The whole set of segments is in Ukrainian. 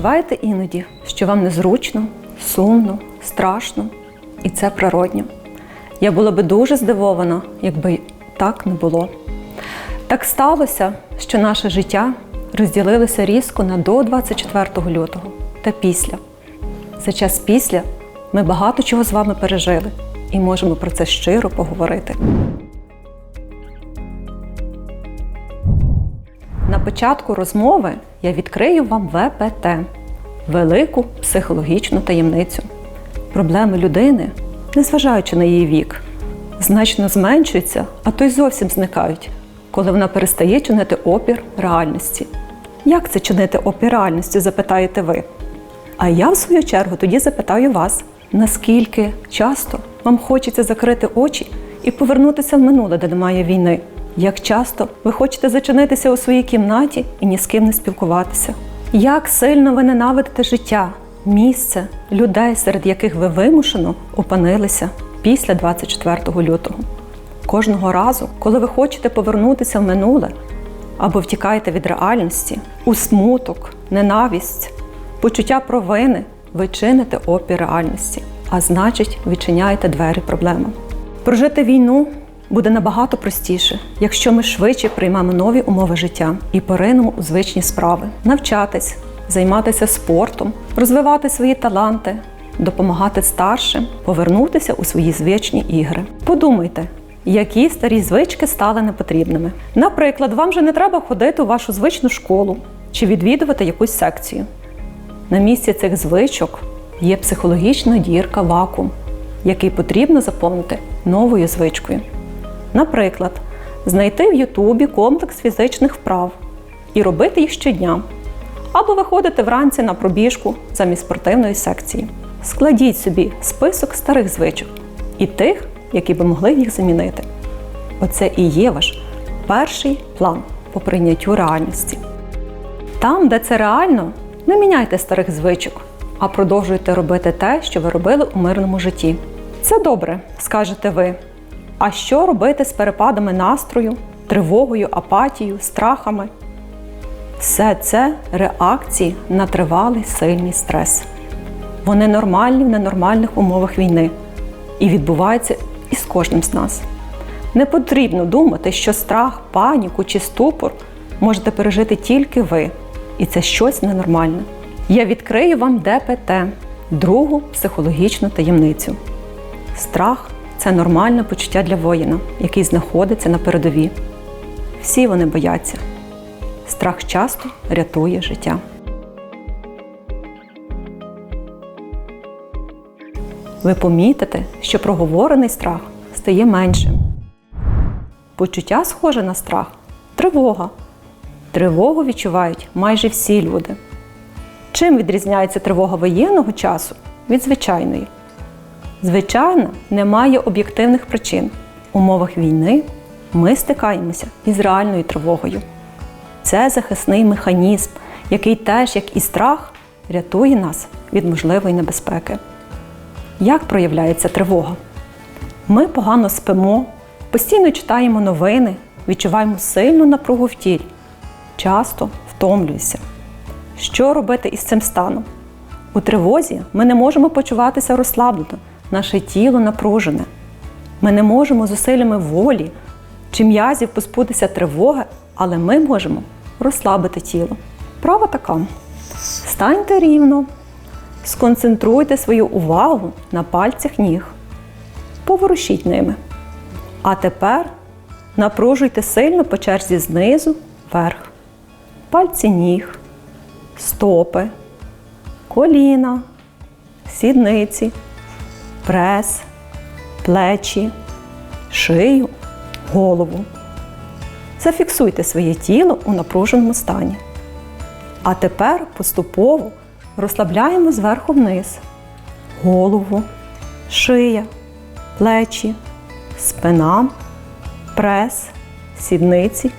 відчуваєте іноді, що вам незручно, сумно, страшно, і це природньо. Я була би дуже здивована, якби так не було. Так сталося, що наше життя розділилося різко на до 24 лютого та після. За час після ми багато чого з вами пережили і можемо про це щиро поговорити. Початку розмови я відкрию вам ВПТ велику психологічну таємницю. Проблеми людини, незважаючи на її вік, значно зменшуються, а то й зовсім зникають, коли вона перестає чинити опір реальності. Як це чинити опір реальності, запитаєте ви? А я, в свою чергу, тоді запитаю вас, наскільки часто вам хочеться закрити очі і повернутися в минуле, де немає війни? Як часто ви хочете зачинитися у своїй кімнаті і ні з ким не спілкуватися? Як сильно ви ненавидите життя, місце, людей, серед яких ви вимушено опинилися після 24 лютого? Кожного разу, коли ви хочете повернутися в минуле або втікаєте від реальності, у смуток, ненависть, почуття провини, ви чините опір реальності, а значить, відчиняєте двері проблемам. Прожити війну буде набагато простіше, якщо ми швидше приймемо нові умови життя і поринемо у звичні справи, навчатись, займатися спортом, розвивати свої таланти, допомагати старшим, повернутися у свої звичні ігри. Подумайте. Які старі звички стали непотрібними. Наприклад, вам же не треба ходити у вашу звичну школу чи відвідувати якусь секцію. На місці цих звичок є психологічна дірка вакуум, який потрібно заповнити новою звичкою. Наприклад, знайти в Ютубі комплекс фізичних вправ і робити їх щодня, або виходити вранці на пробіжку замість спортивної секції. Складіть собі список старих звичок і тих, які би могли їх замінити. Оце і є ваш перший план по прийняттю реальності. Там, де це реально, не міняйте старих звичок, а продовжуйте робити те, що ви робили у мирному житті. Це добре, скажете ви. А що робити з перепадами настрою, тривогою, апатією, страхами? Все це реакції на тривалий сильний стрес. Вони нормальні в ненормальних умовах війни і відбуваються із кожним з нас. Не потрібно думати, що страх, паніку чи ступор можете пережити тільки ви, і це щось ненормальне. Я відкрию вам ДПТ, другу психологічну таємницю. Страх це нормальне почуття для воїна, який знаходиться на передовій. Всі вони бояться. Страх часто рятує життя. Ви помітите, що проговорений страх стає меншим. Почуття схоже на страх тривога. Тривогу відчувають майже всі люди. Чим відрізняється тривога воєнного часу від звичайної? Звичайно, немає об'єктивних причин. В умовах війни ми стикаємося із реальною тривогою. Це захисний механізм, який теж, як і страх, рятує нас від можливої небезпеки. Як проявляється тривога? Ми погано спимо, постійно читаємо новини, відчуваємо сильну напругу в тілі, часто втомлюємося. Що робити із цим станом? У тривозі ми не можемо почуватися розслаблено, наше тіло напружене. Ми не можемо зусиллями волі чи м'язів позбутися тривоги, але ми можемо розслабити тіло. Права така. Станьте рівно, сконцентруйте свою увагу на пальцях ніг. Поворушіть ними. А тепер напружуйте сильно по черзі знизу вверх. Пальці ніг, стопи, коліна, сідниці, прес, плечі, шию, голову. Зафіксуйте своє тіло у напруженому стані. А тепер поступово розслабляємо зверху вниз голову, шия, плечі, спина, прес, сідниці,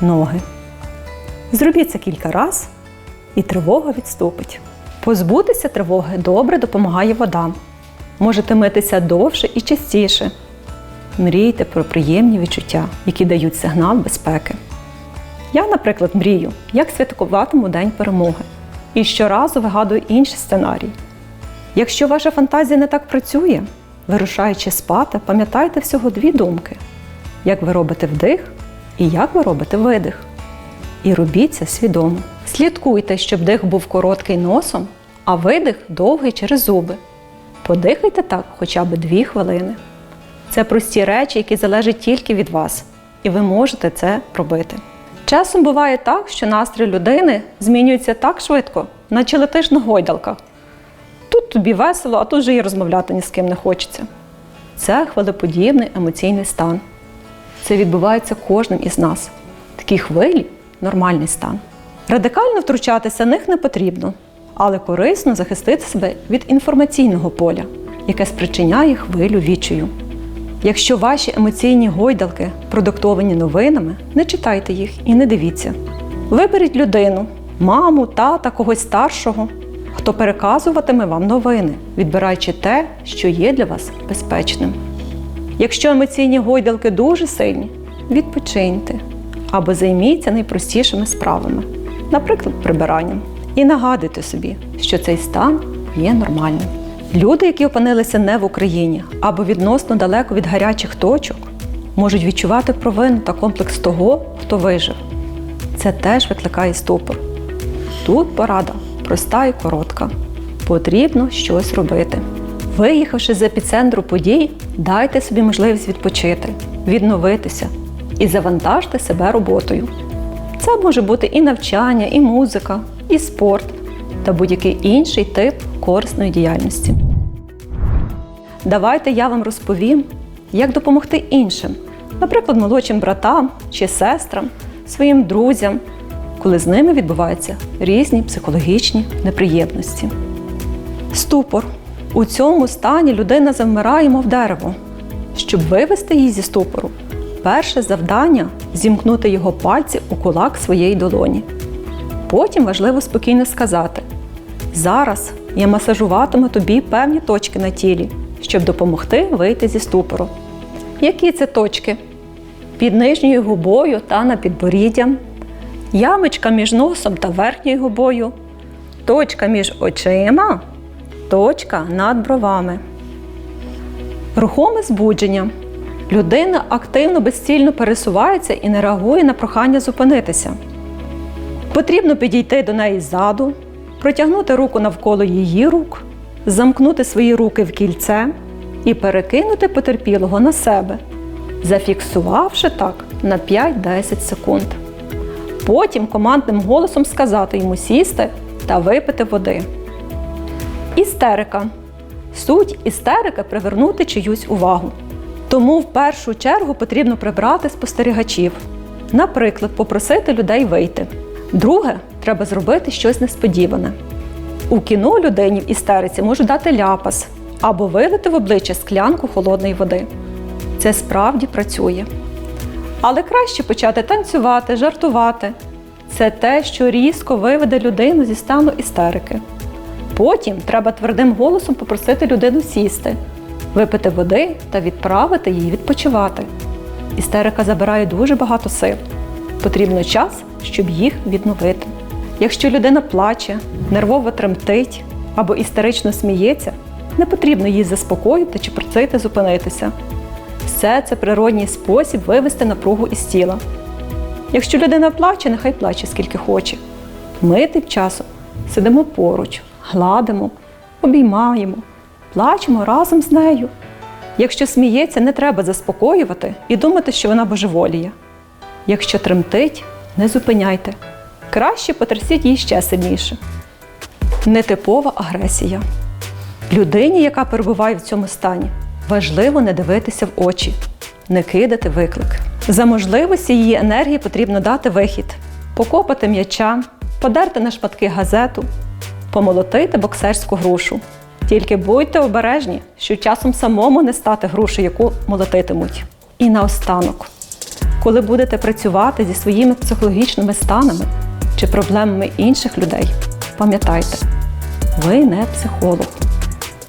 ноги. Зробіть це кілька разів, і тривога відступить. Позбутися тривоги добре допомагає вода. Можете митися довше і частіше. Мрійте про приємні відчуття, які дають сигнал безпеки. Я, наприклад, мрію, як святкуватиму День перемоги. і щоразу вигадую інший сценарій. Якщо ваша фантазія не так працює, вирушаючи спати, пам'ятайте всього дві думки: як ви робите вдих і як ви робите видих. І робіть це свідомо. Слідкуйте, щоб вдих був короткий носом, а видих довгий через зуби. Подихайте так хоча б дві хвилини. Це прості речі, які залежать тільки від вас, і ви можете це робити. Часом буває так, що настрій людини змінюється так швидко, наче летиш на гойдалках. Тут тобі весело, а тут же і розмовляти ні з ким не хочеться. Це хвилеподібний емоційний стан. Це відбувається кожним із нас. Такі хвилі нормальний стан. Радикально втручатися в них не потрібно, але корисно захистити себе від інформаційного поля, яке спричиняє хвилю відчаю. Якщо ваші емоційні гойдалки продуктовані новинами, не читайте їх і не дивіться. Виберіть людину, маму, тата, когось старшого, хто переказуватиме вам новини, відбираючи те, що є для вас безпечним. Якщо емоційні гойдалки дуже сильні, відпочиньте або займіться найпростішими справами, наприклад, прибиранням. І нагадуйте собі, що цей стан є нормальним. Люди, які опинилися не в Україні або відносно далеко від гарячих точок, можуть відчувати провину та комплекс того, хто вижив. Це теж викликає ступор. Тут порада проста і коротка. Потрібно щось робити. Виїхавши з епіцентру подій, дайте собі можливість відпочити, відновитися і завантажте себе роботою. Це може бути і навчання, і музика, і спорт та будь-який інший тип корисної діяльності. Давайте я вам розповім, як допомогти іншим, наприклад, молодшим братам чи сестрам, своїм друзям, коли з ними відбуваються різні психологічні неприємності. Ступор. У цьому стані людина завмирає, мов дерево. Щоб вивести її зі ступору, перше завдання зімкнути його пальці у кулак своєї долоні. Потім важливо спокійно сказати: зараз я масажуватиму тобі певні точки на тілі, щоб допомогти вийти зі ступору. Які це точки? Під нижньою губою та над підборіддям, ямочка між носом та верхньою губою, точка між очима, точка над бровами. Рухоме збудження. Людина активно безцільно пересувається і не реагує на прохання зупинитися. Потрібно підійти до неї ззаду, протягнути руку навколо її рук, замкнути свої руки в кільце і перекинути потерпілого на себе, зафіксувавши так на 5-10 секунд. Потім командним голосом сказати йому сісти та випити води. Істерика. Суть істерики привернути чиюсь увагу. Тому в першу чергу потрібно прибрати спостерігачів. Наприклад, попросити людей вийти. Друге, треба зробити щось несподіване. У кіно людині в істериці можуть дати ляпас або вилити в обличчя склянку холодної води. Це справді працює. Але краще почати танцювати, жартувати. Це те, що різко виведе людину зі стану істерики. Потім треба твердим голосом попросити людину сісти, випити води та відправити її відпочивати. Істерика забирає дуже багато сил. Потрібно час, щоб їх відновити. Якщо людина плаче, нервово тремтить або істерично сміється, не потрібно її заспокоїти чи просити зупинитися. Все це природній спосіб вивести напругу із тіла. Якщо людина плаче, нехай плаче скільки хоче. Ми тим часом сидимо поруч, гладимо, обіймаємо, плачемо разом з нею. Якщо сміється, не треба заспокоювати і думати, що вона божеволіє. Якщо тремтить, не зупиняйте. Краще потрясіть її ще сильніше. Нетипова агресія. Людині, яка перебуває в цьому стані, важливо не дивитися в очі, не кидати виклик. За можливості її енергії потрібно дати вихід, покопати м'яча, подерти на шматки газету, помолотити боксерську грушу. Тільки будьте обережні, що часом самому не стати грушею, яку молотитимуть. І наостанок, коли будете працювати зі своїми психологічними станами чи проблемами інших людей, пам'ятайте, ви не психолог.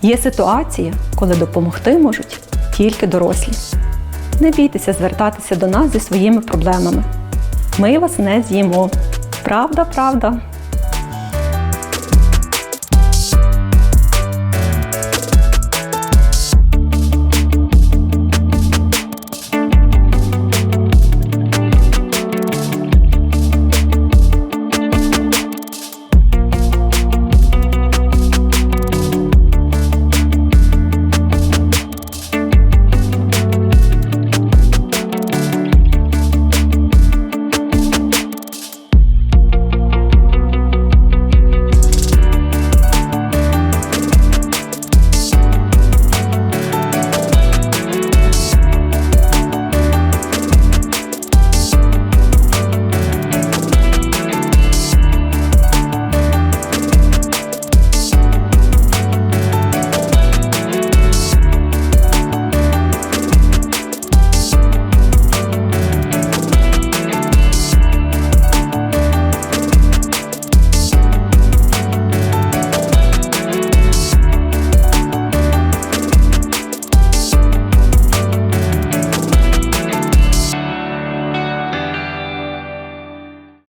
Є ситуації, коли допомогти можуть тільки дорослі. Не бійтеся звертатися до нас зі своїми проблемами. Ми вас не з'їмо. Правда, правда.